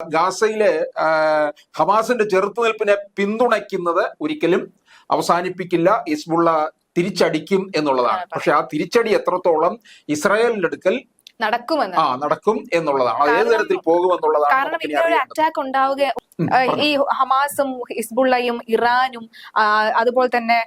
ഗാസയിലെ ഹമാസിന്റെ ചെറുത്തുനിൽപ്പിനെ പിന്തുണയ്ക്കുന്നത് ഒരിക്കലും അവസാനിപ്പിക്കില്ല ഇസ്ബുള്ള തിരിച്ചടിക്കും എന്നുള്ളതാണ്. പക്ഷെ ആ തിരിച്ചടി എത്രത്തോളം ഇസ്രായേലിന്റെ അടുക്കൽ നടക്കുമെന്ന് ആ നടക്കും എന്നുള്ളതാണ്. ഏത് തരത്തിൽ പോകുമെന്നുള്ളതാണ് കാരണം ഇങ്ങനെ ഒരു അറ്റാക്ക് ഉണ്ടാവുക. ഈ ഹമാസും ഹിസ്ബുള്ളയും ഇറാനും അതുപോലെ തന്നെ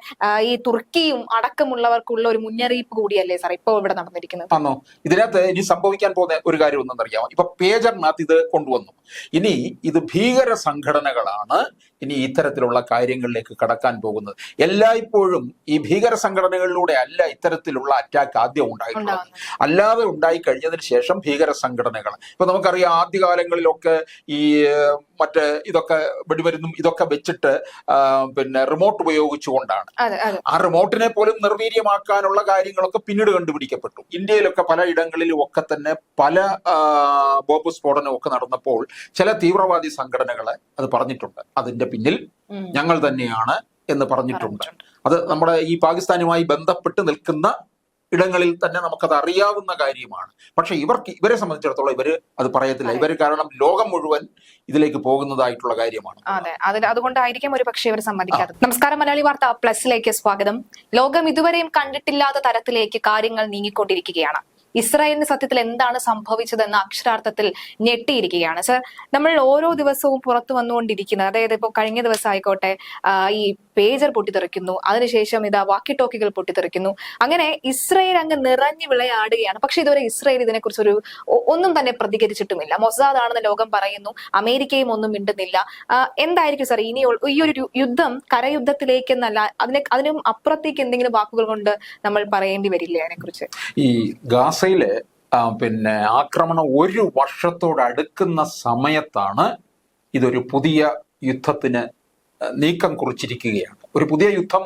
ഈ തുർക്കിയും അടക്കമുള്ളവർക്കുള്ള ഒരു മുന്നറിയിപ്പ് കൂടിയല്ലേ സാർ ഇപ്പൊ ഇവിടെ നടന്നിരിക്കുന്നത്? ആണോ ഇതിനകത്ത് ഇനി സംഭവിക്കാൻ പോകുന്ന ഒരു കാര്യം ഒന്നെന്നറിയാമോ ഇപ്പൊ പേജറിനകത്ത് ഇത് കൊണ്ടുവന്നു. ഇനി ഇത് ഭീകര സംഘടനകളാണ് ഇനി ഇത്തരത്തിലുള്ള കാര്യങ്ങളിലേക്ക് കടക്കാൻ പോകുന്നത്. എല്ലായ്പ്പോഴും ഈ ഭീകര സംഘടനകളിലൂടെ അല്ല ഇത്തരത്തിലുള്ള അറ്റാക്ക് ആദ്യം ഉണ്ടായിട്ടുള്ളത്. അല്ലാതെ ഉണ്ടായി കഴിഞ്ഞതിന് ശേഷം ഭീകര സംഘടനകൾ ഇപ്പൊ നമുക്കറിയാം ആദ്യകാലങ്ങളിലൊക്കെ ഈ മറ്റേ ഇതൊക്കെ വെടിമരുന്നും ഇതൊക്കെ വെച്ചിട്ട് പിന്നെ റിമോട്ട് ഉപയോഗിച്ചുകൊണ്ടാണ്. ആ റിമോട്ടിനെ പോലും നിർവീര്യമാക്കാനുള്ള കാര്യങ്ങളൊക്കെ പിന്നീട് കണ്ടുപിടിക്കപ്പെട്ടു. ഇന്ത്യയിലൊക്കെ പല ഇടങ്ങളിലും ഒക്കെ തന്നെ പല ബോംബ് സ്ഫോടനവും ഒക്കെ നടന്നപ്പോൾ ചില തീവ്രവാദി സംഘടനകളെ അത് പറഞ്ഞിട്ടുണ്ട്. അതിന്റെ പിന്നിൽ ഞങ്ങൾ തന്നെയാണ് എന്ന് പറഞ്ഞിട്ടുണ്ട്. അത് നമ്മുടെ ഈ പാകിസ്ഥാനുമായി ബന്ധപ്പെട്ട് നിൽക്കുന്ന ഇടങ്ങളിൽ തന്നെ നമുക്കത് അറിയാവുന്ന കാര്യമാണ്. പക്ഷെ ഇവർക്ക് ഇവരെ സംബന്ധിച്ചിടത്തോളം ഇവർ അത് പറയത്തില്ല. ഇവർ കാരണം ലോകം മുഴുവൻ ഇതിലേക്ക് പോകുന്നതായിട്ടുള്ള കാര്യമാണ്. അതെ. അതിൽ അതുകൊണ്ടായിരിക്കും ഒരു പക്ഷേ ഇവർ സമ്മതിക്കാത്തത്. നമസ്കാരം മലയാളി വാർത്ത പ്ലസിലേക്ക് സ്വാഗതം. ലോകം ഇതുവരെയും കണ്ടിട്ടില്ലാത്ത തരത്തിലേക്ക് കാര്യങ്ങൾ നീങ്ങിക്കൊണ്ടിരിക്കുകയാണ്. ഇസ്രായേലിന് സത്യത്തിൽ എന്താണ് സംഭവിച്ചതെന്ന് അക്ഷരാർത്ഥത്തിൽ ഞെട്ടിയിരിക്കുകയാണ്. സർ നമ്മൾ ഓരോ ദിവസവും പുറത്തു വന്നുകൊണ്ടിരിക്കുന്നത് അതായത് ഇപ്പോൾ കഴിഞ്ഞ ദിവസം ആയിക്കോട്ടെ ഈ പേജർ പൊട്ടിത്തെറിക്കുന്നു അതിനുശേഷം ഇതാ വാക്കി ടോക്കികൾ പൊട്ടിത്തെറിക്കുന്നു. അങ്ങനെ ഇസ്രായേൽ അങ്ങ് നിറഞ്ഞു വിളയാടുകയാണ്. പക്ഷെ ഇതുവരെ ഇസ്രായേൽ ഇതിനെക്കുറിച്ച് ഒരു ഒന്നും തന്നെ പ്രതികരിച്ചിട്ടുമില്ല. മൊസാദ് ആണെന്ന് ലോകം പറയുന്നു അമേരിക്കയും ഒന്നും മിണ്ടുന്നില്ല. എന്തായിരിക്കും സർ ഇനി ഈ ഒരു യുദ്ധം കരയുദ്ധത്തിലേക്കെന്നല്ല അതിനെ അതിനും അപ്പുറത്തേക്ക് എന്തെങ്കിലും വാക്കുകൾ കൊണ്ട് നമ്മൾ പറയേണ്ടി വരില്ലേ അതിനെക്കുറിച്ച്? ഈ ഗാസയിലെ പിന്നെ ആക്രമണം ഒരു വർഷത്തോട് അടുക്കുന്ന സമയത്താണ് ഇതൊരു പുതിയ യുദ്ധത്തിന് നീക്കം കുറിച്ചിരിക്കുകയാണ്. ഒരു പുതിയ യുദ്ധം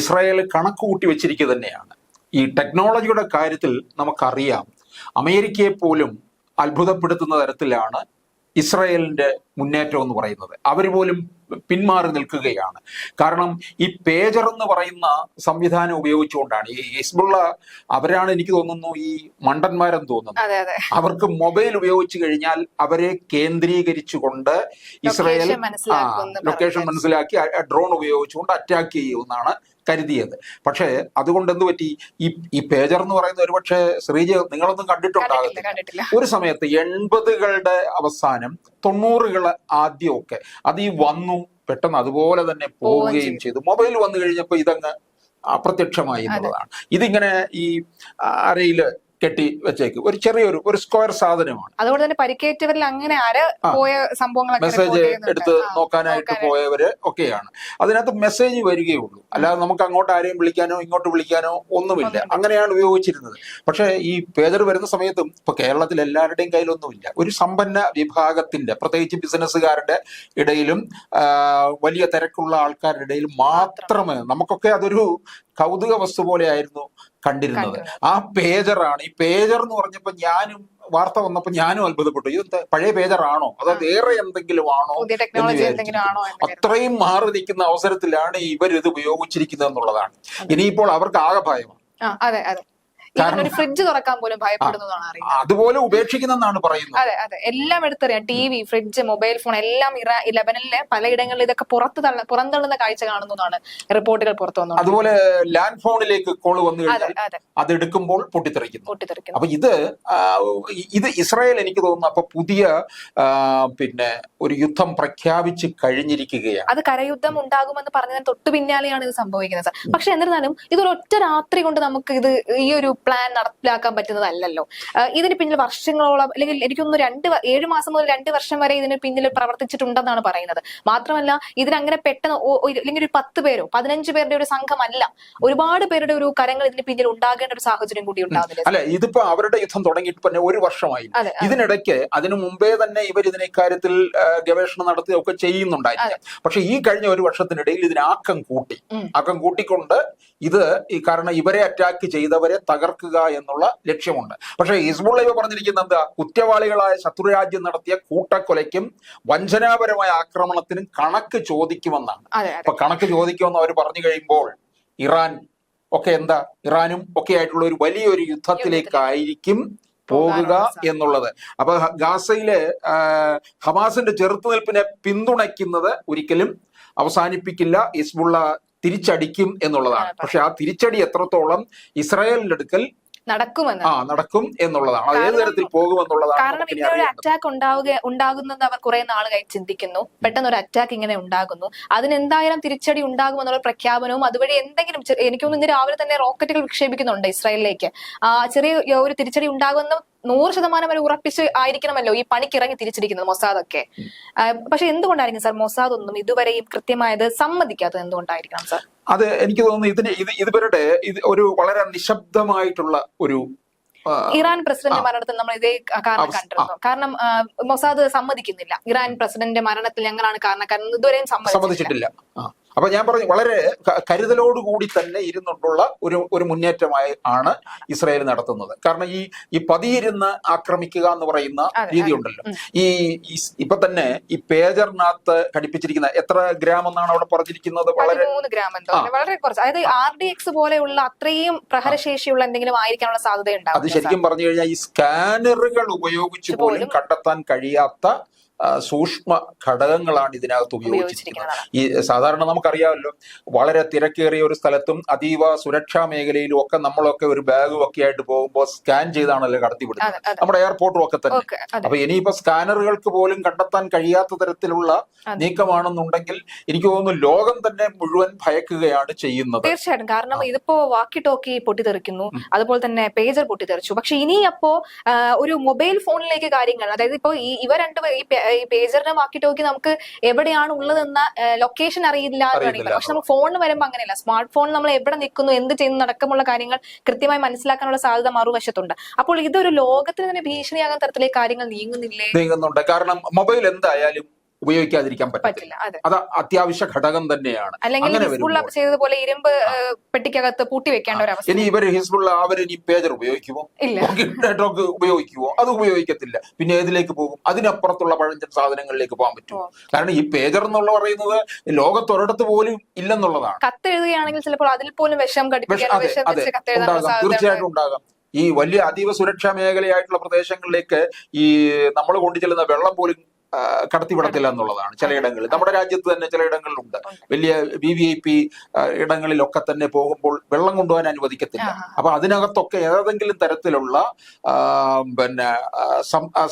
ഇസ്രായേൽ കണക്ക് കൂട്ടി വെച്ചിരിക്കുക തന്നെയാണ്. ഈ ടെക്നോളജിയുടെ കാര്യത്തിൽ നമുക്കറിയാം അമേരിക്കയെ പോലും അത്ഭുതപ്പെടുത്തുന്ന തരത്തിലാണ് ഇസ്രായേലിന്റെ മുന്നേറ്റം എന്ന് പറയുന്നത്. അവർ പോലും പിന്മാറി നിൽക്കുകയാണ്. കാരണം ഈ പേജർ എന്ന് പറയുന്ന സംവിധാനം ഉപയോഗിച്ചുകൊണ്ടാണ് ഈ ഹിസ്ബുള്ള അവരാണ് എനിക്ക് തോന്നുന്നു ഈ മണ്ടന്മാരെന്ന് തോന്നുന്നു അവർക്ക് മൊബൈൽ ഉപയോഗിച്ചു കഴിഞ്ഞാൽ അവരെ കേന്ദ്രീകരിച്ചുകൊണ്ട് ഇസ്രായേൽ ലൊക്കേഷൻ മനസ്സിലാക്കി ഡ്രോൺ ഉപയോഗിച്ചുകൊണ്ട് അറ്റാക്ക് ചെയ്യുമെന്നാണ് കരുതിയത്. പക്ഷേ അതുകൊണ്ട് എന്ത് പറ്റി? ഈ ഈ പേജർ എന്ന് പറയുന്ന ഒരുപക്ഷെ ശ്രീജ നിങ്ങളൊന്നും കണ്ടിട്ടുണ്ടാകുന്നില്ല ഒരു സമയത്ത് എൺപതുകളുടെ അവസാനം തൊണ്ണൂറുകൾ ആദ്യമൊക്കെ. അത് ഈ വന്നു പെട്ടെന്ന് അതുപോലെ തന്നെ പോവുകയും ചെയ്തു. മൊബൈൽ വന്നു കഴിഞ്ഞപ്പോൾ ഇതങ്ങ് അപ്രത്യക്ഷമായി എന്നുള്ളതാണ്. ഇതിങ്ങനെ ഈ അരയിൽ കെട്ടി വെച്ചേക്ക്. ഒരു ചെറിയൊരു ഒരു സ്ക്വയർ സാധനമാണ്. അതുകൊണ്ട് തന്നെ പരിക്കേറ്റവരിൽ അങ്ങനെ പോയ സംഭവങ്ങൾ മെസ്സേജ് എടുത്ത് നോക്കാനായിട്ട്. പോയവര് ഒക്കെയാണ്. അതിനകത്ത് മെസ്സേജ് വരികയുള്ളൂ അല്ലാതെ നമുക്ക് അങ്ങോട്ട് ആരെയും വിളിക്കാനോ ഇങ്ങോട്ട് വിളിക്കാനോ ഒന്നുമില്ല. ഒന്നുമില്ല. അങ്ങനെയാണ് ഉപയോഗിച്ചിരുന്നത്. പക്ഷേ ഈ പേജർ വരുന്ന സമയത്തും ഇപ്പൊ കേരളത്തിൽ എല്ലാവരുടെയും കയ്യിലൊന്നുമില്ല. ഒരു സമ്പന്ന വിഭാഗത്തിന്റെ പ്രത്യേകിച്ച് ബിസിനസ്സുകാരുടെ ഇടയിലും വലിയ തിരക്കുള്ള ആൾക്കാരുടെ ഇടയിൽ മാത്രമേ നമുക്കൊക്കെ അതൊരു കൗതുക വസ്തു പോലെയായിരുന്നു കണ്ടിരുന്നത്. ആ പേജറാണ്. ഈ പേജർ എന്ന് പറഞ്ഞപ്പോ ഞാനും വാർത്ത വന്നപ്പോ ഞാനും അത്ഭുതപ്പെട്ടു. ഇത് പഴയ പേജറാണോ? അതോ വേറെ എന്തെങ്കിലും ആണോ. അത്രയും മാറി നിൽക്കുന്ന അവസരത്തിലാണ് ഇവരിത് ഉപയോഗിച്ചിരിക്കുന്നത് എന്നുള്ളതാണ് ഇനിയിപ്പോൾ അവർക്ക് ആകെ ഭയമാണ്. അതെ അതെ. ഒരു ഫ്രിഡ്ജ് തുറക്കാൻ പോലും ഭയപ്പെടുന്നതാണ് അറിയുന്നത്. അതുപോലെ ഉപേക്ഷിക്കുന്നതാണ് പറയുന്നത്. അതെ അതെ. എല്ലാം എടുത്തറിയാം T V fridge mobile phone എല്ലാം ഇറ ലെബനനിലെ പലയിടങ്ങളിൽ ഇതൊക്കെ പുറത്ത് തള്ള പുറന്തള്ളുന്ന കാഴ്ച കാണുന്നതാണ് റിപ്പോർട്ടുകൾ പുറത്തു വന്നത് അതുപോലെ ലാൻഡ് ഫോണിലേക്ക് കോൾ വന്നു കഴിഞ്ഞാൽ അതെ. എടുക്കുമ്പോൾ പൊട്ടിത്തെറിക്കുന്നു. പൊട്ടിത്തെറിക്കുന്നു. അപ്പൊ ഇത് ഇത് ഇസ്രായേൽ എനിക്ക് തോന്നുന്നു അപ്പൊ പുതിയ പിന്നെ ഒരു യുദ്ധം പ്രഖ്യാപിച്ച് കഴിഞ്ഞിരിക്കുകയാണ്. അത് കരയുദ്ധം ഉണ്ടാകുമെന്ന് പറഞ്ഞതിന് തൊട്ടു പിന്നാലെയാണ് ഇത് സംഭവിക്കുന്നത്. പക്ഷെ എന്നിരുന്നാലും ഇതൊരു ഒറ്റ രാത്രി കൊണ്ട് നമുക്ക് ഇത് ഈ ഒരു പ്ലാൻ നടപ്പിലാക്കാൻ പറ്റുന്നതല്ലല്ലോ. ഇതിന് പിന്നിൽ വർഷങ്ങളോളം അല്ലെങ്കിൽ എനിക്കൊന്ന് രണ്ട് ഏഴ് മാസം മുതൽ രണ്ട് വർഷം വരെ ഇതിന് പിന്നിൽ പ്രവർത്തിച്ചിട്ടുണ്ടെന്നാണ് പറയുന്നത്. മാത്രമല്ല ഇതിനങ്ങനെ പെട്ടെന്ന് അല്ലെങ്കിൽ ഒരു പത്ത് പേരോ പതിനഞ്ച് പേരുടെ ഒരു സംഘമല്ല. ഒരുപാട് പേരുടെ ഒരു കരങ്ങൾ ഇതിന് പിന്നിൽ ഉണ്ടാകേണ്ട ഒരു സാഹചര്യം കൂടി ഉണ്ടാകുന്നില്ല അല്ല ഇതിപ്പോ അവരുടെ യുദ്ധം തുടങ്ങിയിട്ട് പിന്നെ ഒരു വർഷമായി. ഇതിനിടയ്ക്ക് അതിനു മുമ്പേ തന്നെ ഇവർ ഇതിനെ ഇക്കാര്യത്തിൽ ഗവേഷണം ഗവേഷണം നടത്തുകയൊക്കെ ചെയ്യുന്നുണ്ടായിരുന്നു പക്ഷെ ഈ കഴിഞ്ഞ ഒരു വർഷത്തിനിടയിൽ ഇതിന് ആക്കം കൂട്ടി. ആക്കം കൂട്ടിക്കൊണ്ട് ഇത് ഈ കാരണം ഇവരെ അറ്റാക്ക് ചെയ്തവരെ തകർക്കുക എന്നുള്ള ലക്ഷ്യമുണ്ട്. പക്ഷേ ഹിസ്ബുള്ളയോ പറഞ്ഞിരിക്കുന്ന എന്താ? കുറ്റവാളികളായ ശത്രുരാജ്യം നടത്തിയ കൂട്ടക്കൊലയ്ക്കും വഞ്ചനാപരമായ ആക്രമണത്തിനും കണക്ക് ചോദിക്കുമെന്നാണ്. അപ്പൊ കണക്ക് ചോദിക്കുമെന്ന് അവർ പറഞ്ഞു കഴിയുമ്പോൾ ഇറാൻ ഒക്കെ എന്താ? ഇറാനും ഒക്കെ ആയിട്ടുള്ള ഒരു വലിയൊരു യുദ്ധത്തിലേക്കായിരിക്കും പോകുക എന്നുള്ളത്. അപ്പൊ ഗാസയിലെ ഹമാസിന്റെ ചെറുത്തുനിൽപ്പിനെ പിന്തുണയ്ക്കുന്നത് ഒരിക്കലും അവസാനിപ്പിക്കില്ല. ഹിസ്ബുള്ള തിരിച്ചടിക്കും എന്നുള്ളതാണ്. പക്ഷെ ആ തിരിച്ചടി എത്രത്തോളം ഇസ്രായേലിന്റെ അടുക്കൽ നടക്കുമെന്ന് ആ നടക്കും എന്നുള്ളതാണ്. അത് ഏത് തരത്തിൽ പോകുമെന്നുള്ളതാണ് കാരണം ഇങ്ങനെ ഒരു അറ്റാക്ക് ഉണ്ടാവുക ഉണ്ടാകുന്നത് അവർ കുറെ നാളുകളായി ചിന്തിക്കുന്നു. പെട്ടെന്ന് ഒരു അറ്റാക്ക് ഇങ്ങനെ ഉണ്ടാകുന്നു. അതിനെന്തായാലും തിരിച്ചടി ഉണ്ടാകുമെന്നുള്ള പ്രഖ്യാപനവും അതുവഴി എന്തെങ്കിലും എനിക്ക് തോന്നുന്നു ഇന്ന് രാവിലെ തന്നെ റോക്കറ്റുകൾ വിക്ഷേപിക്കുന്നുണ്ട് ഇസ്രായേലിലേക്ക്. ആ ചെറിയ ഒരു തിരിച്ചടി ഉണ്ടാകുമെന്ന് നൂറ് ശതമാനം വരെ ഉറപ്പിച്ച് ആയിരിക്കണമല്ലോ ഈ പണിക്ക് ഇറങ്ങി തിരിച്ചിരിക്കുന്നത് മൊസാദ് ഒക്കെ പക്ഷെ എന്തുകൊണ്ടായിരിക്കും സർ മൊസാദ് ഒന്നും ഇതുവരെയും കൃത്യമായത് സമ്മതിക്കാത്തത് എന്തുകൊണ്ടായിരിക്കണം സാർ? അത് എനിക്ക് തോന്നുന്നു ഇതിന് ഇത് ഇവരുടെ ഇത് ഒരു വളരെ നിശബ്ദമായിട്ടുള്ള ഒരു ഇറാൻ പ്രസിഡന്റ്. മരണത്തിൽ നമ്മൾ ഇതേ കാരണം കണ്ടിരുന്നു. കാരണം മൊസാദ് സമ്മതിക്കുന്നില്ല. ഇറാൻ പ്രസിഡന്റ് മരണത്തിൽ ഞങ്ങളാണ് കാരണക്കാരൻ ഇതുവരെയും സമ്മതിച്ചിട്ടില്ല. അപ്പൊ ഞാൻ പറഞ്ഞു വളരെ കരുതലോടുകൂടി തന്നെ ഇരുന്നിട്ടുള്ള ഒരു ഒരു മുന്നേറ്റമായി ആണ് ഇസ്രായേൽ നടത്തുന്നത്. കാരണം ഈ ഈ പതിയിരുന്ന് ആക്രമിക്കുക എന്ന് പറയുന്ന രീതി ഉണ്ടല്ലോ ഈ ഇപ്പൊ തന്നെ ഈ പേജറിനകത്ത് ഘടിപ്പിച്ചിരിക്കുന്ന എത്ര ഗ്രാം എന്നാണ് അവിടെ പറഞ്ഞിരിക്കുന്നത്? വളരെ വളരെ കുറച്ച്. അതായത് ആർ ഡി എക്സ് പോലെയുള്ള അത്രയും പ്രഹരശേഷിയുള്ള എന്തെങ്കിലും ആയിരിക്കാനുള്ള സാധ്യത അത് ശരിക്കും പറഞ്ഞു കഴിഞ്ഞാൽ ഈ സ്കാനറുകൾ ഉപയോഗിച്ച് പോലും കണ്ടെത്താൻ കഴിയാത്ത സൂക്ഷ്മ ഘടകങ്ങളാണ് ഇതിനകത്ത് ഉപയോഗിച്ചിരിക്കുന്നത്. ഈ സാധാരണ നമുക്കറിയാമല്ലോ വളരെ തിരക്കേറിയ ഒരു സ്ഥലത്തും അതീവ സുരക്ഷാ മേഖലയിലും ഒക്കെ നമ്മളൊക്കെ ഒരു ബാഗും ഒക്കെ ആയിട്ട് പോകുമ്പോൾ സ്കാൻ ചെയ്താണല്ലോ കടത്തിവിടുന്നത്. നമ്മുടെ എയർപോർട്ടും ഒക്കെ തന്നെ. അപ്പൊ ഇനിയിപ്പോ സ്കാനറുകൾക്ക് പോലും കണ്ടെത്താൻ കഴിയാത്ത തരത്തിലുള്ള. നീക്കമാണെന്നുണ്ടെങ്കിൽ എനിക്ക് തോന്നുന്നു ലോകം തന്നെ മുഴുവൻ ഭയക്കുകയാണ് ചെയ്യുന്നത്. തീർച്ചയായിട്ടും. കാരണം ഇതിപ്പോ വാക്കി ടോക്കി പൊട്ടിത്തെറിക്കുന്നു അതുപോലെ തന്നെ പേജർ പൊട്ടിത്തെറിച്ചു. പക്ഷെ ഇനി അപ്പോ ഒരു മൊബൈൽ ഫോണിലേക്ക് കാര്യങ്ങൾ അതായത് ഇപ്പോ ഈ ഇവ രണ്ട് പേ- ഈ പേജറിനെ വാക്കി ടോക്കി നമുക്ക് എവിടെയാണ് ഉള്ളതെന്ന ലൊക്കേഷൻ അറിയില്ല എന്ന് വേണമെങ്കിൽ പക്ഷെ നമ്മൾ ഫോണിന് വരുമ്പോൾ അങ്ങനെയല്ല. സ്മാർട്ട് ഫോൺ നമ്മൾ എവിടെ നിൽക്കുന്നു എന്ത് ചെയ്യുന്നു അടക്കമുള്ള കാര്യങ്ങൾ കൃത്യമായി മനസ്സിലാക്കാനുള്ള സാധ്യത മറുവശത്തുണ്ട്. അപ്പോൾ ഇതൊരു ലോകത്തിന് തന്നെ ഭീഷണിയാകുന്ന തരത്തിലേക്ക് കാര്യങ്ങൾ നീങ്ങുന്നില്ലേ? നീങ്ങുന്നുണ്ട്. കാരണം മൊബൈൽ എന്തായാലും ഉപയോഗിക്കാതിരിക്കാൻ പറ്റില്ല അതെ. അത് അത്യാവശ്യ ഘടകം തന്നെയാണ്. അങ്ങനെ വരുമ്പോൾ ചെയ്തതുപോലെ ഇരുമ്പ് പെട്ടിക്കകത്ത് പൂട്ടി വെക്കേണ്ട ഒരു അവസ്ഥ ഇനി ഇവർ ഹിസ്ബുള്ള അവർ ഇനി പേജർ ഉപയോഗിക്കുമോ ഇല്ല. നെറ്റ്വർക്ക് ഉപയോഗിക്കുമോ അത് ഉപയോഗിക്കത്തില്ല. പിന്നെ ഏതിലേക്ക് പോകും? അതിനപ്പുറത്തുള്ള പഴഞ്ചൻ സാധനങ്ങളിലേക്ക് പോകാൻ പറ്റുമോ? കാരണം ഈ പേജർ എന്നുള്ള പറയുന്നത് ലോകത്തൊരിടത്ത് പോലും ഇല്ലെന്നുള്ളതാണ്. കത്തെഴുതുകയാണെങ്കിൽ ചിലപ്പോൾ അതിൽ പോലും വിഷം തീർച്ചയായിട്ടും ഉണ്ടാകാം. ഈ വലിയ അതീവ സുരക്ഷാ മേഖലയായിട്ടുള്ള പ്രദേശങ്ങളിലേക്ക് ഈ നമ്മൾ കൊണ്ടു ചെല്ലുന്ന വെള്ളം പോലും കടത്തിവിടത്തില്ല എന്നുള്ളതാണ് ചിലയിടങ്ങളിൽ നമ്മുടെ രാജ്യത്ത് തന്നെ ചിലയിടങ്ങളിലുണ്ട് വലിയ വി വി ഐ പി ഇടങ്ങളിലൊക്കെ തന്നെ പോകുമ്പോൾ വെള്ളം കൊണ്ടുപോകാൻ അനുവദിക്കത്തില്ല. അപ്പൊ അതിനകത്തൊക്കെ ഏതെങ്കിലും തരത്തിലുള്ള പിന്നെ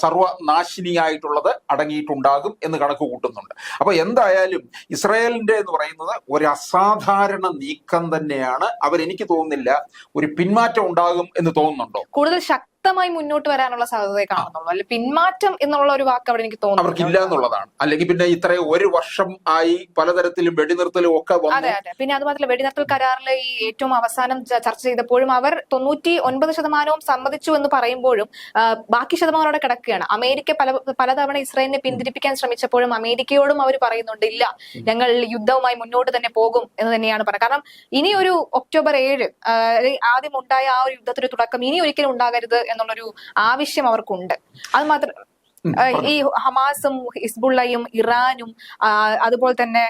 സർവനാശിനിയായിട്ടുള്ളത് അടങ്ങിയിട്ടുണ്ടാകും എന്ന് കണക്ക് കൂട്ടുന്നുണ്ട്. അപ്പൊ എന്തായാലും ഇസ്രായേലിന്റെ എന്ന് പറയുന്നത് ഒരു അസാധാരണ നീക്കം തന്നെയാണ്. അവരെനിക്ക് തോന്നുന്നില്ല ഒരു പിന്മാറ്റം ഉണ്ടാകും എന്ന് തോന്നുന്നുണ്ടോ? കൂടുതൽ ശക്തമായി മുന്നോട്ട് വരാനുള്ള സാധ്യത കാണുന്നുള്ളൂ. അല്ലെ പിന്മാറ്റം എന്നുള്ള ഒരു വാക്ക് അവിടെ എനിക്ക് അവർക്കില്ല തോന്നുന്നു എന്നുള്ളതാണ് അല്ലെങ്കിൽ പിന്നെ ഇത്രയും ഒരു വർഷം ആയി പലതരത്തിലും വെടിനിർത്തലും ഒക്കെ അതെ അതെ. പിന്നെ അത് മാത്രമല്ല വെടിനിർത്തൽ കരാറിലെ ഈ ഏറ്റവും അവസാനം ചർച്ച ചെയ്തപ്പോഴും അവർ തൊണ്ണൂറ്റി ഒൻപത് ശതമാനവും സമ്മതിച്ചു എന്ന് പറയുമ്പോഴും ബാക്കി ശതമാനം അവിടെ കിടക്കുകയാണ്. അമേരിക്ക പല പലതവണ ഇസ്രായേലിനെ പിന്തിരിപ്പിക്കാൻ ശ്രമിച്ചപ്പോഴും അമേരിക്കയോടും അവർ പറയുന്നുണ്ട് ഇല്ല ഞങ്ങൾ യുദ്ധവുമായി മുന്നോട്ട് തന്നെ പോകും എന്ന് തന്നെയാണ് പറയുന്നത് കാരണം ഇനി ഒരു ഒക്ടോബർ ഏഴ് ആദ്യം ഉണ്ടായ ആ ഒരു യുദ്ധത്തിന് തുടക്കം ഇനി ഒരിക്കലും ഉണ്ടാകരുത് എന്നുള്ളൊരു ആവശ്യം അവർക്കുണ്ട്. അത് മാത്രം ഈ ഹമാസും ഹിസ്ബുള്ളയും ഇറാനും അതുപോലെ തന്നെ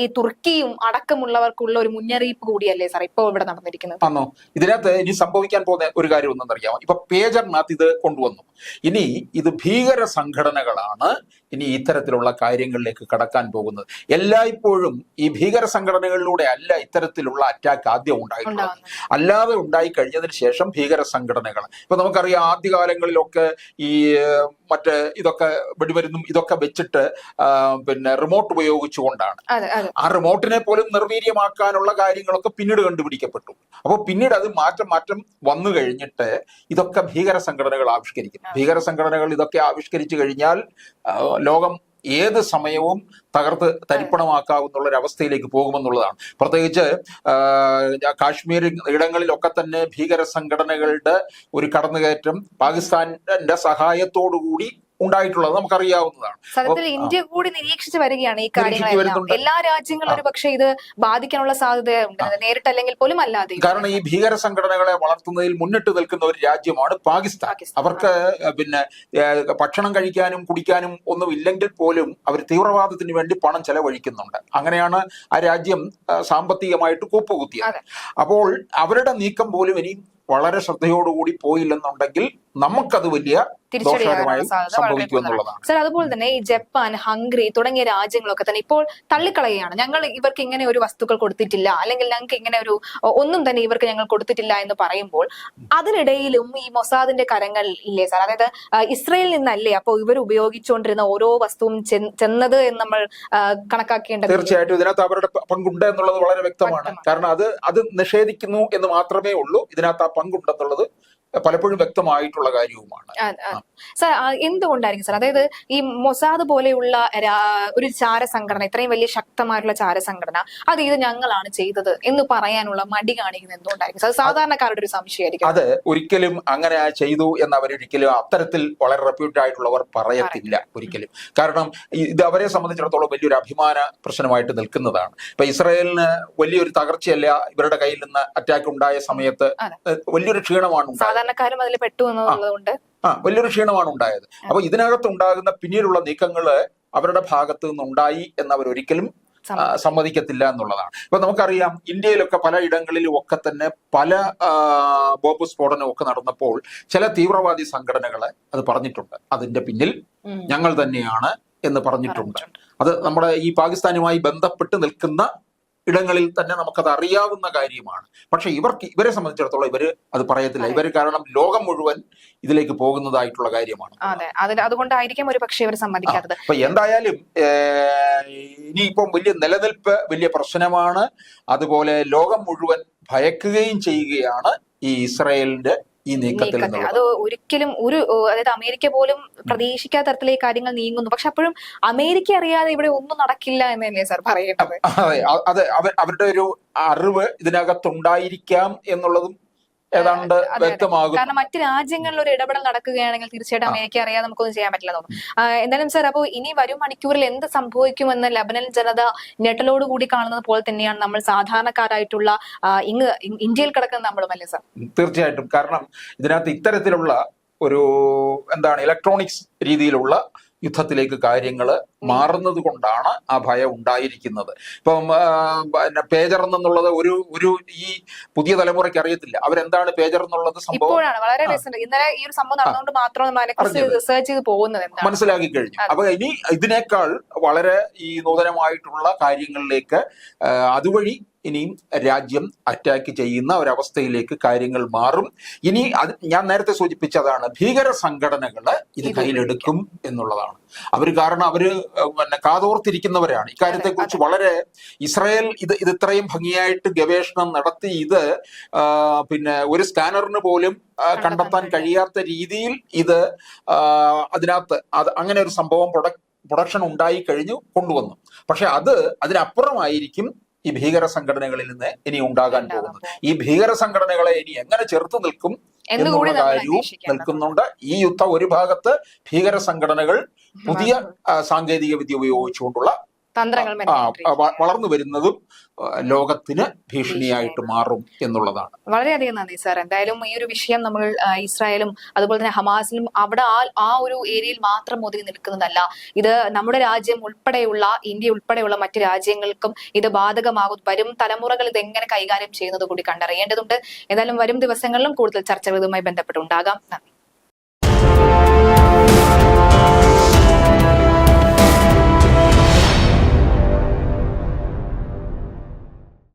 ഈ തുർക്കിയും അടക്കമുള്ളവർക്കുള്ള ഒരു മുന്നറിയിപ്പ് കൂടിയല്ലേ സാർ ഇപ്പോൾ ഇവിടെ നടന്നിരിക്കുന്നത്? ആണോ ഇതിനകത്ത് ഇനി സംഭവിക്കാൻ പോകുന്ന ഒരു കാര്യം ഒന്നും അറിയാമോ ഇപ്പൊ പേജറിനകത്ത് ഇത് കൊണ്ടുവന്നു. ഇനി ഇത് ഭീകര സംഘടനകളാണ് ഇനി ഇത്തരത്തിലുള്ള കാര്യങ്ങളിലേക്ക് കടക്കാൻ പോകുന്നത്. എല്ലായ്പ്പോഴും ഈ ഭീകര സംഘടനകളിലൂടെ അല്ല ഇത്തരത്തിലുള്ള അറ്റാക്ക് ആദ്യം ഉണ്ടായിട്ടുള്ളത്. അല്ലാതെ ഉണ്ടായി കഴിഞ്ഞതിന് ശേഷം ഭീകര സംഘടനകൾ. ഇപ്പൊ നമുക്കറിയാം ആദ്യകാലങ്ങളിലൊക്കെ ഈ മറ്റേ ഇതൊക്കെ വെടിമരുന്നും ഇതൊക്കെ വെച്ചിട്ട് പിന്നെ റിമോട്ട് ഉപയോഗിച്ചുകൊണ്ടാണ്. ആ റിമോട്ടിനെ പോലും നിർവീര്യമാക്കാനുള്ള കാര്യങ്ങളൊക്കെ പിന്നീട് കണ്ടുപിടിക്കപ്പെട്ടു. അപ്പോൾ പിന്നീട് അത് മാറ്റം മാറ്റം വന്നു കഴിഞ്ഞിട്ട് ഇതൊക്കെ ഭീകര സംഘടനകൾ ആവിഷ്കരിക്കും ഭീകര സംഘടനകൾ ഇതൊക്കെ ആവിഷ്കരിച്ചു കഴിഞ്ഞാൽ ലോകം ഏത് സമയവും തകർത്ത് തരിപ്പണമാക്കാവുന്ന അവസ്ഥയിലേക്ക് പോകുമെന്നുള്ളതാണ്. പ്രത്യേകിച്ച് കാശ്മീർ ഇടങ്ങളിലൊക്കെ തന്നെ ഭീകര സംഘടനകളുടെ ഒരു കടന്നുകയറ്റം പാകിസ്ഥാന്റെ സഹായത്തോടുകൂടി ഉണ്ടായിട്ടുള്ളത് നമുക്കറിയാവുന്നതാണ്. സത്യത്തിൽ ഇന്ത്യ കൂടി നിരീക്ഷിച്ച് വരികയാണ് ഈ കാര്യങ്ങൾ കാര്യങ്ങളെല്ലാം. എല്ലാ രാജ്യങ്ങളും ഒരു പക്ഷേ ഇത് ബാധിക്കാനുള്ള സാധ്യതയുണ്ട് നേരിട്ടല്ലെങ്കിൽ പോലും അല്ലാതെ കാരണം ഈ ഭീകര സംഘടനകളെ വളർത്തുന്നതിൽ മുന്നിട്ട് നിൽക്കുന്ന ഒരു രാജ്യമാണ് പാകിസ്ഥാൻ. അവർക്ക് പിന്നെ ഭക്ഷണം കഴിക്കാനും കുടിക്കാനും ഒന്നും ഇല്ലെങ്കിൽ പോലും അവർ തീവ്രവാദത്തിന് വേണ്ടി പണം ചെലവഴിക്കുന്നുണ്ട്. അങ്ങനെയാണ് ആ രാജ്യം സാമ്പത്തികമായിട്ട് കൂപ്പുകുത്തിയത്. അപ്പോൾ അവരുടെ നീക്കം പോലും ഇനി വളരെ ശ്രദ്ധയോടുകൂടി പോയില്ലെന്നുണ്ടെങ്കിൽ നമുക്കത് വലിയ തിരിച്ചടിയാകാനുള്ള സാധ്യത വളരെ കൂടുതലാണ്. സർ അതുപോലെ തന്നെ ഈ ജപ്പാൻ ഹംഗറി തുടങ്ങിയ രാജ്യങ്ങളൊക്കെ തന്നെ ഇപ്പോൾ തള്ളിക്കളയുകയാണ്. ഞങ്ങൾ ഇവർക്ക് ഇങ്ങനെ ഒരു വസ്തുക്കൾ കൊടുത്തിട്ടില്ല. അല്ലെങ്കിൽ ഞങ്ങൾക്ക് ഇങ്ങനെ ഒരു ഒന്നും തന്നെ ഇവർക്ക് ഞങ്ങൾ കൊടുത്തിട്ടില്ല എന്ന് പറയുമ്പോൾ അതിനിടയിലും ഈ മൊസാദിന്റെ കരങ്ങൾ ഇല്ലേ സാർ? അതായത് ഇസ്രയേലിൽ നിന്നല്ലേ അപ്പോൾ ഇവർ ഉപയോഗിച്ചുകൊണ്ടിരുന്ന ഓരോ വസ്തുവും ചെന്ന് ചെന്നത് എന്ന് നമ്മൾ കണക്കാക്കേണ്ടത് തീർച്ചയായിട്ടും ഇതിനകത്ത് അവരുടെ പങ്കുണ്ട് എന്നുള്ളത് വളരെ വ്യക്തമാണ്. വ്യക്തമാണ്. കാരണം അത് അത് നിഷേധിക്കുന്നു എന്ന് മാത്രമേ ഉള്ളൂ. ഇതിനകത്ത് ആ പങ്കുണ്ടെന്നുള്ളത് പലപ്പോഴും വ്യക്തമായിട്ടുള്ള കാര്യവുമാണ്. സാർ എന്തുകൊണ്ടായിരിക്കും സാർ? അതായത് ഈ മൊസാദ് പോലെയുള്ള ഒരു ചാര സംഘടന ഇത്രയും വലിയ ശക്തമായിട്ടുള്ള ചാര സംഘടന അത് ഇത് ഞങ്ങളാണ് ചെയ്തത് എന്ന് പറയാനുള്ള മടി കാണിക്കുന്നത് എന്തുകൊണ്ടായിരിക്കും സാർ? സാധാരണക്കാരുടെ ഒരു സംശയമായിരിക്കും. അത് ഒരിക്കലും അങ്ങനെ ചെയ്തു എന്ന് അവരൊരിക്കലും അത്തരത്തിൽ വളരെ റെപ്യൂട്ടഡ് ആയിട്ടുള്ളവർ പറയത്തില്ല ഒരിക്കലും. കാരണം ഇത് അവരെ സംബന്ധിച്ചിടത്തോളം വലിയൊരു അഭിമാന പ്രശ്നമായിട്ട് നിൽക്കുന്നതാണ്. ഇപ്പൊ ഇസ്രായേലിന് വലിയൊരു തകർച്ചയല്ല ഇവരുടെ കയ്യിൽ നിന്ന് അറ്റാക്ക് ഉണ്ടായ സമയത്ത് വലിയൊരു ക്ഷീണമാണ് ഉണ്ടായത്. സാധാരണക്കാരും അതിൽ പെട്ടു എന്നുള്ളതുകൊണ്ട്. ആ വലിയൊരു ക്ഷീണമാണ് ഉണ്ടായത്. അപ്പൊ ഇതിനകത്ത് ഉണ്ടാകുന്ന പിന്നീടുള്ള നീക്കങ്ങൾ അവരുടെ ഭാഗത്തു നിന്നുണ്ടായി എന്ന് അവർ ഒരിക്കലും സമ്മതിക്കത്തില്ല എന്നുള്ളതാണ്. ഇപ്പൊ നമുക്കറിയാം ഇന്ത്യയിലൊക്കെ പല ഇടങ്ങളിലും ഒക്കെ തന്നെ പല ബോംബ് സ്ഫോടനവും ഒക്കെ നടന്നപ്പോൾ ചില തീവ്രവാദി സംഘടനകളെ അത് പറഞ്ഞിട്ടുണ്ട്. അതിന്റെ പിന്നിൽ ഞങ്ങൾ തന്നെയാണ് എന്ന് പറഞ്ഞിട്ടുണ്ട്. അത് നമ്മുടെ ഈ പാകിസ്ഥാനുമായി ബന്ധപ്പെട്ട് നിൽക്കുന്ന ഇടങ്ങളിൽ തന്നെ നമുക്കത് അറിയാവുന്ന കാര്യമാണ്. പക്ഷെ ഇവർക്ക് ഇവരെ സംബന്ധിച്ചിടത്തോളം ഇവർ അത് പറയത്തില്ല. ഇവർ കാരണം ലോകം മുഴുവൻ ഇതിലേക്ക് പോകുന്നതായിട്ടുള്ള കാര്യമാണ്. അതെ. അതുകൊണ്ടായിരിക്കും ഒരു പക്ഷേ ഇവർ സമ്മതിക്കാത്തത്. അപ്പൊ എന്തായാലും ഇനിയിപ്പം വലിയ നിലനിൽപ്പ് വലിയ പ്രശ്നമാണ്. അതുപോലെ ലോകം മുഴുവൻ ഭയക്കുകയും ചെയ്യുകയാണ് ഈ ഇസ്രായേലിന്റെ ഈ നീക്കത്തിൽ നീക്കത്തെ അത് ഒരിക്കലും ഒരു അതായത് അമേരിക്ക പോലും പ്രതീക്ഷിക്കാത്ത തരത്തിലേക്ക് കാര്യങ്ങൾ നീങ്ങുന്നു. പക്ഷെ അപ്പോഴും അമേരിക്ക അറിയാതെ ഇവിടെ ഒന്നും നടക്കില്ല എന്ന് തന്നെ സാർ പറയേണ്ടത്? അതെ അവരുടെ ഒരു അറിവ് ഇതിനകത്തുണ്ടായിരിക്കാം എന്നുള്ളതും ഏതാണ്ട്. വ്യക്തമാകും. കാരണം മറ്റ് രാജ്യങ്ങളിൽ ഒരു ഇടപെടൽ നടക്കുകയാണെങ്കിൽ തീർച്ചയായിട്ടും അമേരിക്ക അറിയാതെ നമുക്കൊന്നും ചെയ്യാൻ പറ്റില്ല തോന്നുന്നു എന്തായാലും സാർ അപ്പോൾ ഇനി വരും മണിക്കൂറിൽ എന്ത് സംഭവിക്കുമെന്ന് ലബനൻ ജനത ഞെട്ടലോട് കൂടി കാണുന്നത് പോലെ തന്നെയാണ് നമ്മൾ സാധാരണക്കാരായിട്ടുള്ള ഇങ്ങ് ഇന്ത്യയിൽ കിടക്കുന്ന നമ്മളും അല്ലേ സാർ? തീർച്ചയായിട്ടും. കാരണം ഇതിനകത്ത് ഇത്തരത്തിലുള്ള ഒരു എന്താണ് ഇലക്ട്രോണിക്സ് രീതിയിലുള്ള യുദ്ധത്തിലേക്ക് കാര്യങ്ങൾ മാറുന്നത് കൊണ്ടാണ് ആ ഭയം ഉണ്ടായിരിക്കുന്നത്. ഇപ്പം പിന്നെ പേജർ എന്നുള്ളത് ഒരു ഒരു ഈ പുതിയ തലമുറയ്ക്ക് അറിയത്തില്ല. അവരെന്താണ് പേജർ എന്നുള്ളത് സംഭവം? വളരെ ഇന്നലെ ഈ ഒരു സംഭവം നടന്നുകൊണ്ട് മാത്രം റിസർച്ച് ചെയ്ത് പോകുന്നത് മനസ്സിലാക്കി കഴിഞ്ഞു. അപ്പൊ ഇനി ഇതിനേക്കാൾ വളരെ ഈ നൂതനമായിട്ടുള്ള കാര്യങ്ങളിലേക്ക് അതുവഴി ഇനിയും രാജ്യം അറ്റാക്ക് ചെയ്യുന്ന ഒരവസ്ഥയിലേക്ക് കാര്യങ്ങൾ മാറും. ഇനി അത് ഞാൻ നേരത്തെ സൂചിപ്പിച്ചതാണ് ഭീകര സംഘടനകൾ ഇത് കയ്യിലെടുക്കും എന്നുള്ളതാണ്. അവർ കാരണം അവർ ഏഹ്, പിന്നെ കാതോർത്തിരിക്കുന്നവരാണ്. ഇക്കാര്യത്തെ കുറിച്ച് വളരെ ഇസ്രായേൽ ഇത് ഇത് ഇത്രയും ഭംഗിയായിട്ട് ഗവേഷണം നടത്തി ഇത് പിന്നെ ഒരു സ്കാനറിന് പോലും കണ്ടെത്താൻ കഴിയാത്ത രീതിയിൽ ഇത് അതിനകത്ത് അത് അങ്ങനെ ഒരു സംഭവം പ്രൊഡക് പ്രൊഡക്ഷൻ ഉണ്ടായി കഴിഞ്ഞു കൊണ്ടുവന്നു. പക്ഷെ അത് അതിനപ്പുറമായിരിക്കും ഈ ഭീകര സംഘടനകളിൽ നിന്ന് ഇനി ഉണ്ടാകാൻ പോകുന്നത്. ഈ ഭീകര സംഘടനകളെ ഇനി എങ്ങനെ ചെറുത്തു നിൽക്കും എന്നുള്ള കാര്യവും നിൽക്കുന്നുണ്ട്. ഈ യുദ്ധം ഒരു ഭാഗത്ത് ഭീകര സംഘടനകൾ പുതിയ സാങ്കേതിക വിദ്യ ഉപയോഗിച്ചുകൊണ്ടുള്ള തന്ത്രങ്ങൾ വളർന്നു വരുന്നതും ലോകത്തിന് ഭീഷണിയായിട്ട് മാറും എന്നുള്ളതാണ്. വളരെയധികം നന്ദി സാർ. എന്തായാലും ഈ ഒരു വിഷയം നമ്മൾ ഇസ്രായേലും അതുപോലെ തന്നെ ഹമാസിലും അവിടെ ആ ആ ഒരു ഏരിയയിൽ മാത്രം ഒതുങ്ങി നിൽക്കുന്നതല്ല. ഇത് നമ്മുടെ രാജ്യം ഉൾപ്പെടെയുള്ള ഇന്ത്യ ഉൾപ്പെടെയുള്ള മറ്റു രാജ്യങ്ങൾക്കും ഇത് ബാധകമാകും. വരും തലമുറകൾ ഇത് എങ്ങനെ കൈകാര്യം ചെയ്യുന്നത് കൂടി കണ്ടറിയേണ്ടതുണ്ട്. എന്തായാലും വരും ദിവസങ്ങളിലും കൂടുതൽ ചർച്ചകൾ ഇതുമായി ബന്ധപ്പെട്ടുണ്ടാകാം നന്ദി.